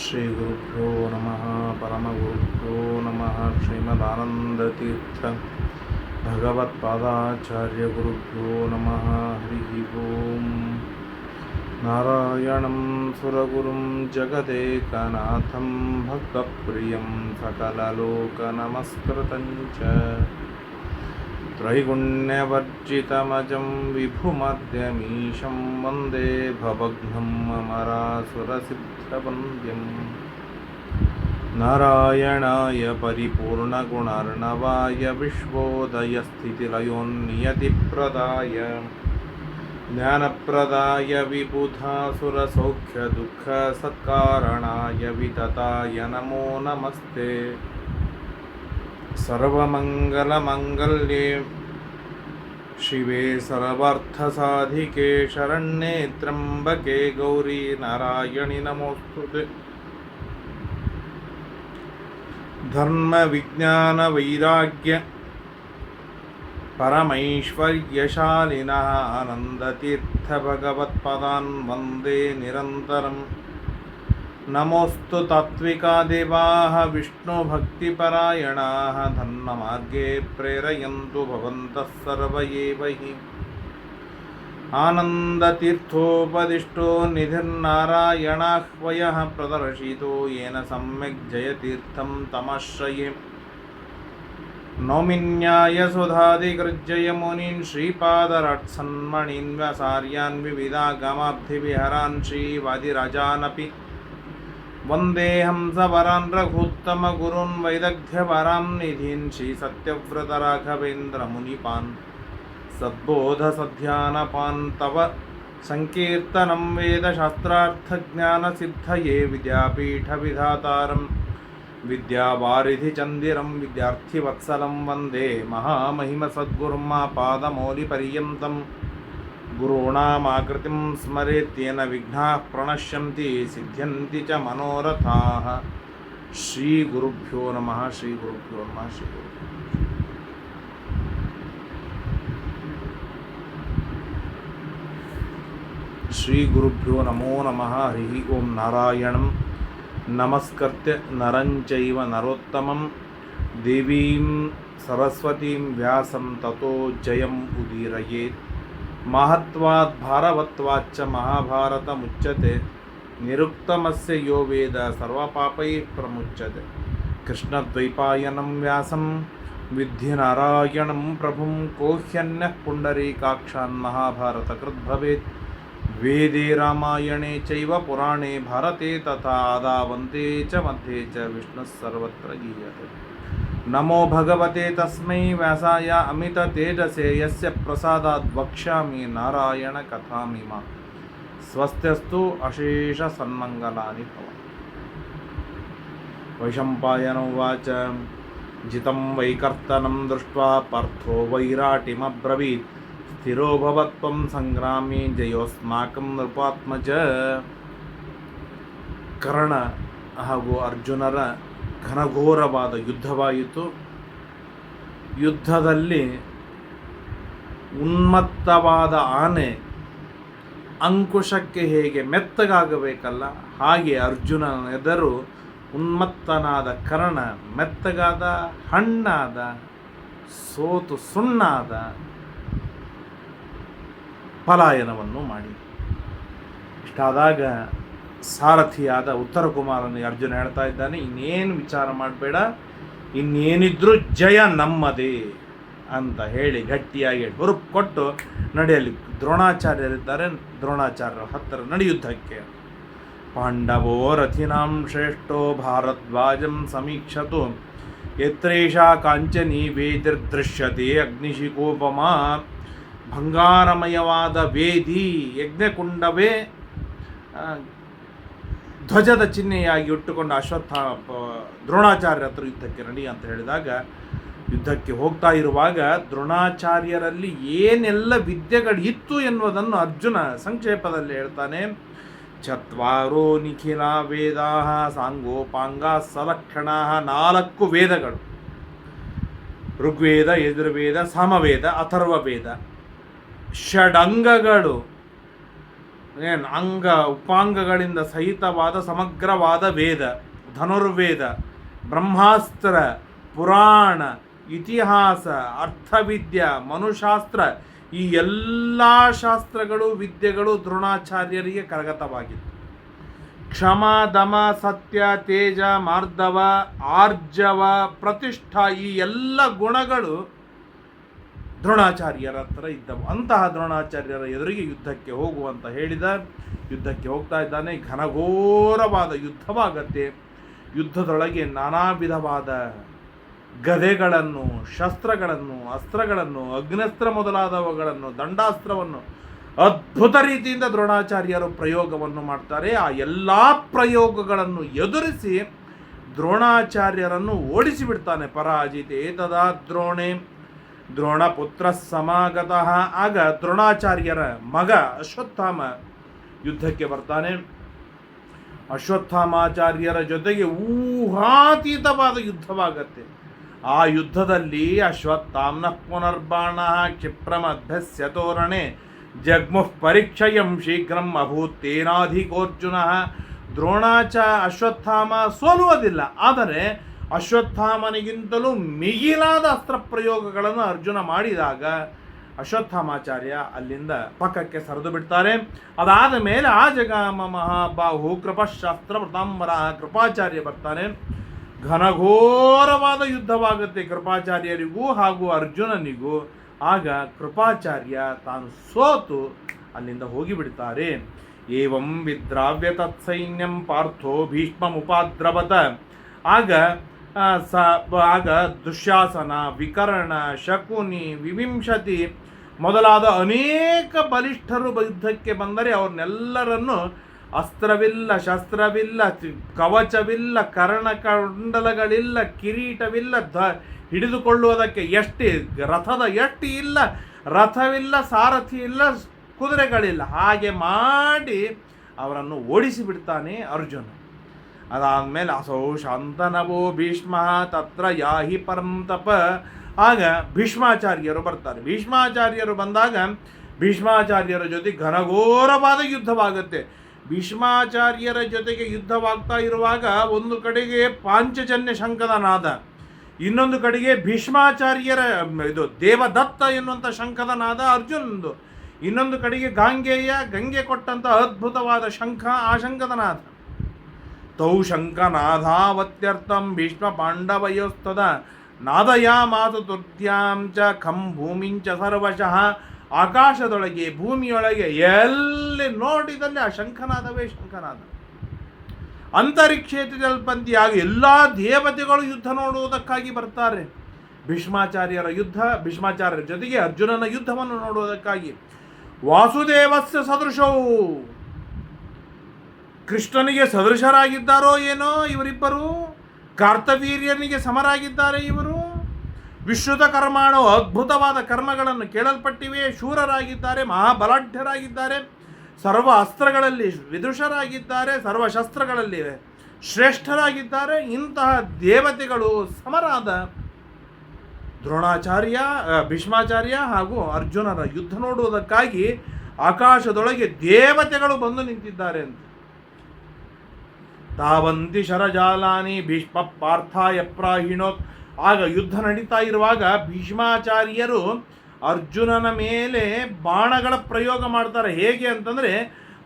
श्रीगुभ्यो नमः परमगुरुभ्यो नमः श्रीमदानन्दतीर्थ भगवत्पादाचार्यगुरुभ्यो नमः हरिः ॐ नारायणं सुरगुरुं जगदेकनाथं भक्तप्रियं सकललोकनमस्कृतं च त्रैगुण्यवर्जितमजं विभुमद्यमीशं वंदे भवघ्नं ममरासुरसिद्ध अमरासुरसिद्धवन्द्यम् नारायणाय परिपूर्णगुणर्णवाय विश्वोदयस्थितिलयोन्नियतिप्रदाय। ज्ञानप्रदाय विबुधासुरसौख्यदुःखसत्कारणाय वितताय नमो नमस्ते। सर्वमङ्गलमङ्गल्ये शिवे सर्वार्थसाधिके शरण्ये त्र्यम्बके गौरी नारायणि नमोऽस्तु धर्मविज्ञानवैराग्य परमैश्वर्यशालिनः आनन्दतीर्थभगवत्पदान् वन्दे निरन्तरम् नमोऽस्तु तात्विका देवाः विष्णुभक्तिपरायणाः धर्ममार्गे प्रेरयन्तु भवन्तः सर्व एव हि आनन्दतीर्थोपदिष्टो निधिर्नारायणाह्वयः प्रदर्शितो येन सम्यक् जयतीर्थं तमाश्रये नौमिन्यायसुधादिकृज्जय मुनीन् श्रीपादराट्सन्मणीन् व्यासार्यान् विविधागमाब्धिविहरान् श्रीवादिराजानपि वन्देऽहं सवरान् रघुत्तमगुरून् वैदग्ध्यवरां निधीन् श्रीसत्यव्रतराघवेन्द्रमुनिपान्। सद्बोधसध्यानपान् तव सङ्कीर्तनं वेदशास्त्रार्थज्ञानसिद्धये विद्यापीठविधातारं विद्यावारिधिचन्दिरं विद्यार्थिवत्सलं वंदे महामहिमसद्गुरुं पादमौलिपर्यन्तं गुरूणामाकृतिं स्मरेत् येन विघ्नाः प्रणश्यन्ति सिद्ध्यन्ति च मनोरथाः श्रीगुरुभ्यो नमः श्रीगुरुभ्यो नमः श्रीगुरु श्रीगुरुभ्यो नमो नमः हरिः ॐ नारायणं नमस्कृत्य नरञ्चैव नरोत्तमं देवीं सरस्वतीं व्यासं ततो जयम् उदीरयेत् महत्वात् भारवत्वाच्च महाभारतमुच्यते। निरुक्तमस्य यो वेद सर्वपापैः प्रमुच्यते। कृष्णद्वैपायनं व्यासं विद्धिनारायणं प्रभुं कोह्यन्यः पुण्डरीकाक्षान्महाभारतकृद्भवेत् वेदे रामायणे चैव पुराणे भारते तथा आदावन्ते च मध्ये च विष्णुः सर्वत्र गीयते। नमो भगवते तस्मै व्यासाय अमिततेजसे यस्य प्रसादात् वक्ष्यामि नारायणकथामिमा स्वस्त्यस्तु अशेषसन्मङ्गलानि भवन्तु वैशम्पायन उवाच जितं वैकर्तनं दृष्ट्वा पार्थो वैराटिमब्रवीत् ಸ್ಥಿರೋ ಭವತ್ವಂ ಸಂಗ್ರಾಮಿ ಜಯೋಸ್ಮಾಕಂ ನೃಪಾತ್ಮಜ ಕರ್ಣ ಹಾಗೂ ಅರ್ಜುನರ ಘನಘೋರವಾದ ಯುದ್ಧವಾಯಿತು ಯುದ್ಧದಲ್ಲಿ ಉನ್ಮತ್ತವಾದ ಆನೆ ಅಂಕುಶಕ್ಕೆ ಹೇಗೆ ಮೆತ್ತಗಾಗಬೇಕಲ್ಲ, ಹಾಗೆ ಅರ್ಜುನನೆದರು ಉನ್ಮತ್ತನಾದ ಕರ್ಣ, ಮೆತ್ತಗಾದ ಹಣ್ಣಾದ, ಸೋತು ಸುಣ್ಣಾದ ಪಲಾಯನವನ್ನು ಮಾಡಿ. ಇಷ್ಟಾದಾಗ ಸಾರಥಿಯಾದ ಉತ್ತರ ಕುಮಾರನಿಗೆ ಅರ್ಜುನ ಹೇಳ್ತಾ ಇದ್ದಾನೆ, ಇನ್ನೇನು ವಿಚಾರ ಮಾಡಬೇಡ, ಇನ್ನೇನಿದ್ರೂ ಜಯ ನಮ್ಮದೇ ಅಂತ ಹೇಳಿ ಗಟ್ಟಿಯಾಗಿ ಹುರುಪ್ ಕೊಟ್ಟು ನಡೆಯಲಿ ದ್ರೋಣಾಚಾರ್ಯರಿದ್ದಾರೆ, ದ್ರೋಣಾಚಾರ್ಯರ ಹತ್ತಿರ ನಡೆಯುದ್ದಕ್ಕೆ ಪಾಂಡವೋ ರಥಿನಾಂ ಶ್ರೇಷ್ಠೋ ಭಾರದ್ವಾಜಂ ಸಮೀಕ್ಷತು, ಯತ್ರೇಷಾ ಕಾಂಚನಿ ವೇದಿರ್ದೃಶ್ಯತೆ ಅಗ್ನಿಶಿಕೋಪಮ ಬಂಗಾರಮಯವಾದ ವೇದಿ ಯಜ್ಞಕುಂಡವೇ ಧ್ವಜದ ಚಿಹ್ನೆಯಾಗಿ ಇಟ್ಟುಕೊಂಡು ಅಶ್ವತ್ಥ ದ್ರೋಣಾಚಾರ್ಯ ಹತ್ರ ಯುದ್ಧಕ್ಕೆ ನಡಿ ಅಂತ ಹೇಳಿದಾಗ, ಯುದ್ಧಕ್ಕೆ ಹೋಗ್ತಾ ಇರುವಾಗ ದ್ರೋಣಾಚಾರ್ಯರಲ್ಲಿ ಏನೆಲ್ಲ ವಿದ್ಯೆಗಳು ಇತ್ತು ಎನ್ನುವುದನ್ನು ಅರ್ಜುನ ಸಂಕ್ಷೇಪದಲ್ಲಿ ಹೇಳ್ತಾನೆ. ಚತ್ವಾರೋ ನಿಖಿಲ ವೇದಾ ಸಾಂಗೋಪಾಂಗ ಸಲಕ್ಷಣ ನಾಲ್ಕು ವೇದಗಳು. ಋಗ್ವೇದ, ಯಜುರ್ವೇದ, ಸಾಮವೇದ, ಅಥರ್ವವೇದ. ಷಡಂಗಗಳು. ಏನು ಅಂಗ ಉಪಾಂಗಗಳಿಂದ ಸಹಿತವಾದ ಸಮಗ್ರವಾದ ವೇದ, ಧನುರ್ವೇದ, ಬ್ರಹ್ಮಾಸ್ತ್ರ, ಪುರಾಣ, ಇತಿಹಾಸ, ಅರ್ಥವಿದ್ಯ, ಮನುಶಾಸ್ತ್ರ ಈ ಎಲ್ಲ ಶಾಸ್ತ್ರಗಳು, ವಿದ್ಯೆಗಳು ದ್ರೋಣಾಚಾರ್ಯರಿಗೆ ಕರಗತವಾಗಿತ್ತು. ಕ್ಷಮ, ದಮ, ಸತ್ಯ, ತೇಜ ಮಾರ್ಧವ ಆರ್ಜವ, ಪ್ರತಿಷ್ಠಾ ಈ ಎಲ್ಲ ಗುಣಗಳು ದ್ರೋಣಾಚಾರ್ಯರ ಹತ್ರ ಇದ್ದವು. ಅಂತಹ ದ್ರೋಣಾಚಾರ್ಯರ ಎದುರಿಗೆ ಯುದ್ಧಕ್ಕೆ ಹೋಗುವಂತ ಹೇಳಿದ, ಯುದ್ಧಕ್ಕೆ ಹೋಗ್ತಾ ಇದ್ದಾನೆ. ಘನಘೋರವಾದ ಯುದ್ಧವಾಗತ್ತೆ. ಯುದ್ಧದೊಳಗೆ ನಾನಾ ವಿಧವಾದ ಗದೆಗಳನ್ನು, ಶಸ್ತ್ರಗಳನ್ನು, ಅಸ್ತ್ರಗಳನ್ನು, ಅಗ್ನಸ್ತ್ರ ಮೊದಲಾದವುಗಳನ್ನು, ದಂಡಾಸ್ತ್ರವನ್ನು ಅದ್ಭುತ ರೀತಿಯಿಂದ ದ್ರೋಣಾಚಾರ್ಯರು ಪ್ರಯೋಗವನ್ನು ಮಾಡ್ತಾರೆ. ಆ ಎಲ್ಲ ಪ್ರಯೋಗಗಳನ್ನು ಎದುರಿಸಿ ದ್ರೋಣಾಚಾರ್ಯರನ್ನು ಓಡಿಸಿಬಿಡ್ತಾನೆ ಪರಾಜಿತೆ. ಏತದಾ ದ್ರೋಣೆ? ದ್ರೋಣ ಪುತ್ರ ಸಮಾಗತಃ ಆಗ ದ್ರೋಣಾಚಾರ್ಯರ ಮಗ ಅಶ್ವತ್ಥಾಮ ಯುದ್ಧಕ್ಕೆ ಬರ್ತಾನೆ. ಅಶ್ವತ್ಥಾಮಾಚಾರ್ಯರ ಜೊತೆಗೆ ಊಹಾತೀತವಾದ ಯುದ್ಧವಾಗತ್ತೆ. ಆ ಯುದ್ಧದಲ್ಲಿ ಅಶ್ವತ್ಥಾಮ್ನ ಪುನರ್ಬಾಣ ಕ್ಷಿಪ್ರಮಧ್ಯಸ್ಯ ತೋರಣೆ, ಜಗ್ಮುಃ ಪರೀಕ್ಷಯಂ ಶೀಘ್ರಂ ಅಭೂತ್ ತೇನಾಧಿಕೋರ್ಜುನ ದ್ರೋಣಾಚ ಅಶ್ವತ್ಥಾಮ ಸೋಲುವುದಿಲ್ಲ. ಆದರೆ ಅಶ್ವತ್ಥಾಮನಿಗಿಂತಲೂ ಮಿಗಿಲಾದ ಅಸ್ತ್ರ ಪ್ರಯೋಗಗಳನ್ನು ಅರ್ಜುನ ಮಾಡಿದಾಗ ಅಶ್ವತ್ಥಾಮಾಚಾರ್ಯ ಅಲ್ಲಿಂದ ಪಕ್ಕಕ್ಕೆ ಸರಿದು ಬಿಡ್ತಾರೆ. ಅದಾದ ಮೇಲೆ ಆ ಜಗಾಮ ಮಹಾಬಾಹು ಕೃಪಶಾಸ್ತ್ರ ಪ್ರತಾಂಬರ ಕೃಪಾಚಾರ್ಯ ಬರ್ತಾನೆ. ಘನಘೋರವಾದ ಯುದ್ಧವಾಗುತ್ತೆ ಕೃಪಾಚಾರ್ಯರಿಗೂ ಹಾಗೂ ಅರ್ಜುನನಿಗೂ. ಆಗ ಕೃಪಾಚಾರ್ಯ ತಾನು ಸೋತು ಅಲ್ಲಿಂದ ಹೋಗಿಬಿಡ್ತಾರೆ. ಏವಂ ವಿದ್ರಾವ್ಯ ತತ್ಸೈನ್ಯಂ ಪಾರ್ಥೋ ಭೀಷ್ಮಮುಪಾದ್ರವತ. ಆಗ ಆ, ಸ ಆಗ ದುಶ್ಯಾಸನ, ವಿಕರಣ, ಶಕುನಿ, ವಿವಿಂಶತಿ ಮೊದಲಾದ ಅನೇಕ ಬಲಿಷ್ಠರು ಯುದ್ಧಕ್ಕೆ ಬಂದರೆ ಅವ್ರನ್ನೆಲ್ಲರನ್ನು ಅಸ್ತ್ರವಿಲ್ಲ, ಶಸ್ತ್ರವಿಲ್ಲ ಕವಚವಿಲ್ಲ ಕರ್ಣಕಂಡಲಗಳಿಲ್ಲ ಕಿರೀಟವಿಲ್ಲ ಧ ಹಿಡಿದುಕೊಳ್ಳುವುದಕ್ಕೆ ಎಷ್ಟಿ, ರಥದ ಎಷ್ಟಿ ಇಲ್ಲ, ರಥವಿಲ್ಲ, ಸಾರಥಿ ಇಲ್ಲ, ಕುದುರೆಗಳಿಲ್ಲ. ಹಾಗೆ ಮಾಡಿ ಅವರನ್ನು ಓಡಿಸಿಬಿಡ್ತಾನೆ ಅರ್ಜುನ. ಅದಾದಮೇಲೆ ಅಸೌ ಶಾಂತನವೋ ಭೀಷ್ಮ, ತತ್ರ ಯಾಹಿ ಪರಂತಪ ಆಗ ಭೀಷ್ಮಾಚಾರ್ಯರು ಬರ್ತಾರೆ. ಭೀಷ್ಮಾಚಾರ್ಯರು ಬಂದಾಗ ಭೀಷ್ಮಾಚಾರ್ಯರ ಜೊತೆ ಘನಘೋರವಾದ ಯುದ್ಧವಾಗುತ್ತೆ. ಭೀಷ್ಮಾಚಾರ್ಯರ ಜೊತೆಗೆ ಯುದ್ಧವಾಗ್ತಾ ಇರುವಾಗ ಒಂದು ಕಡೆಗೆ ಪಾಂಚಜನ್ಯ ಶಂಕದ ನಾದ ಇನ್ನೊಂದು ಕಡೆಗೆ ಭೀಷ್ಮಾಚಾರ್ಯರ ಇದು ದೇವದತ್ತ ಎನ್ನುವಂಥ ಶಂಖದ ನಾದ ಅರ್ಜುನಂದು, ಇನ್ನೊಂದು ಕಡೆಗೆ ಗಾಂಗೆಯ ಗಂಗೆ ಕೊಟ್ಟಂಥ ಅದ್ಭುತವಾದ ಶಂಖ ಆ ಶಂಖದ ನಾದ ತೌ ಶಂಕನಾಧಾವತ್ಯರ್ಥಂ ಭೀಷ್ಮ ಪಾಂಡವಯೋಸ್ತದ ನಾದಯಾ ಮಾತು ತುರ್ತ್ಯಾಂ ಚ ಖಂ ಭೂಮಿಂಚ ಸರ್ವಶಃ ಆಕಾಶದೊಳಗೆ ಭೂಮಿಯೊಳಗೆ ಎಲ್ಲಿ ನೋಡಿದಲ್ಲಿ ಆ ಶಂಖನಾದವೇ ಶಂಖನಾದ? ಅಂತರಿಕ್ಷೇತ್ರದಲ್ಪಂತಿಯಾಗ ಎಲ್ಲ ದೇವತೆಗಳು ಯುದ್ಧ ನೋಡುವುದಕ್ಕಾಗಿ ಬರ್ತಾರೆ. ಭೀಷ್ಮಾಚಾರ್ಯರ ಯುದ್ಧ, ಭೀಷ್ಮಾಚಾರ್ಯರ ಜೊತೆಗೆ ಅರ್ಜುನನ ಯುದ್ಧವನ್ನು ನೋಡುವುದಕ್ಕಾಗಿ. ವಾಸುದೇವಸ್ಯ ಸದೃಶವು. ಕೃಷ್ಣನಿಗೆ ಸದೃಶರಾಗಿದ್ದಾರೋ ಏನೋ ಇವರಿಬ್ಬರು, ಕಾರ್ತವೀರ್ಯನಿಗೆ ಸಮರಾಗಿದ್ದಾರೆ ಇವರು. ವಿಶ್ರುತ ಕರ್ಮಾಣು ಅದ್ಭುತವಾದ ಕರ್ಮಗಳನ್ನು ಕೇಳಲ್ಪಟ್ಟಿವೆ, ಶೂರರಾಗಿದ್ದಾರೆ, ಮಹಾಬಲಾಢ್ಯರಾಗಿದ್ದಾರೆ. ಸರ್ವ ಅಸ್ತ್ರಗಳಲ್ಲಿ ವಿದುಷರಾಗಿದ್ದಾರೆ, ಸರ್ವ ಶಸ್ತ್ರಗಳಲ್ಲಿ ಶ್ರೇಷ್ಠರಾಗಿದ್ದಾರೆ. ಇಂತಹ ದೇವತೆಗಳು ಸಮರಾದ ದ್ರೋಣಾಚಾರ್ಯ ಭೀಷ್ಮಾಚಾರ್ಯ ಹಾಗೂ ಅರ್ಜುನರ ಯುದ್ಧ ನೋಡುವುದಕ್ಕಾಗಿ ಆಕಾಶದೊಳಗೆ ದೇವತೆಗಳು ಬಂದು ನಿಂತಿದ್ದಾರೆ ಅಂತ. ತಾವಂತಿ ಶರಜಾಲಾನಿ ಭೀಷ್ಮ ಪಾರ್ಥಾಯ ಪ್ರಾಹಿಣೋ. ಆಗ ಯುದ್ಧ ನಡೀತಾ ಇರುವಾಗ ಭೀಷ್ಮಾಚಾರ್ಯರು ಅರ್ಜುನನ ಮೇಲೆ ಬಾಣಗಳ ಪ್ರಯೋಗ ಮಾಡ್ತಾರೆ. ಹೇಗೆ ಅಂತಂದರೆ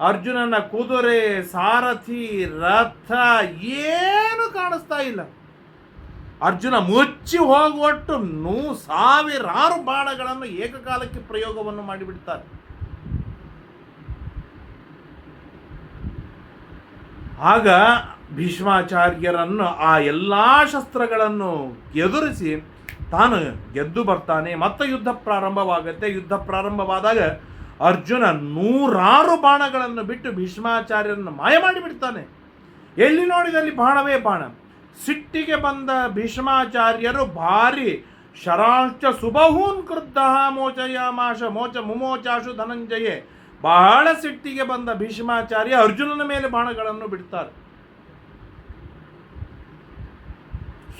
ಅರ್ಜುನನ ಕುದುರೆ, ಸಾರಥಿ, ರಥ ಏನು ಕಾಣಿಸ್ತಾ ಇಲ್ಲ. ಅರ್ಜುನ ಮುಚ್ಚಿ ಹೋಗುವಟ್ಟು ನೂ ಸಾವಿರಾರು ಬಾಣಗಳನ್ನು ಏಕಕಾಲಕ್ಕೆ ಪ್ರಯೋಗವನ್ನು ಮಾಡಿಬಿಡ್ತಾರೆ. ಆಗ ಭೀಷ್ಮಾಚಾರ್ಯರನ್ನು ಆ ಎಲ್ಲ ಶಸ್ತ್ರಗಳನ್ನು ಎದುರಿಸಿ ತಾನು ಗೆದ್ದು ಬರ್ತಾನೆ. ಮತ್ತೆ ಯುದ್ಧ ಪ್ರಾರಂಭವಾಗುತ್ತೆ. ಯುದ್ಧ ಪ್ರಾರಂಭವಾದಾಗ ಅರ್ಜುನ ನೂರಾರು ಬಾಣಗಳನ್ನು ಬಿಟ್ಟು ಭೀಷ್ಮಾಚಾರ್ಯರನ್ನು ಮಾಯ ಮಾಡಿಬಿಡ್ತಾನೆ. ಎಲ್ಲಿ ನೋಡಿದಲ್ಲಿ ಬಾಣವೇ ಬಾಣ? ಸಿಟ್ಟಿಗೆ ಬಂದ ಭೀಷ್ಮಾಚಾರ್ಯರು ಭಾರಿ ಶರಾಂಶ ಸುಬಹೂನ್ ಕೃದ್ಧ ಮೋಚಯ ಮಾಶ ಮೋಚ ಮುಮೋಚಾಶು ಧನಂಜಯೇ ಬಹಳ ಸಿಟ್ಟಿಗೆ ಬಂದ ಭೀಷ್ಮಾಚಾರ್ಯ ಅರ್ಜುನನ ಮೇಲೆ ಬಾಣಗಳನ್ನು ಬಿಡ್ತಾರೆ.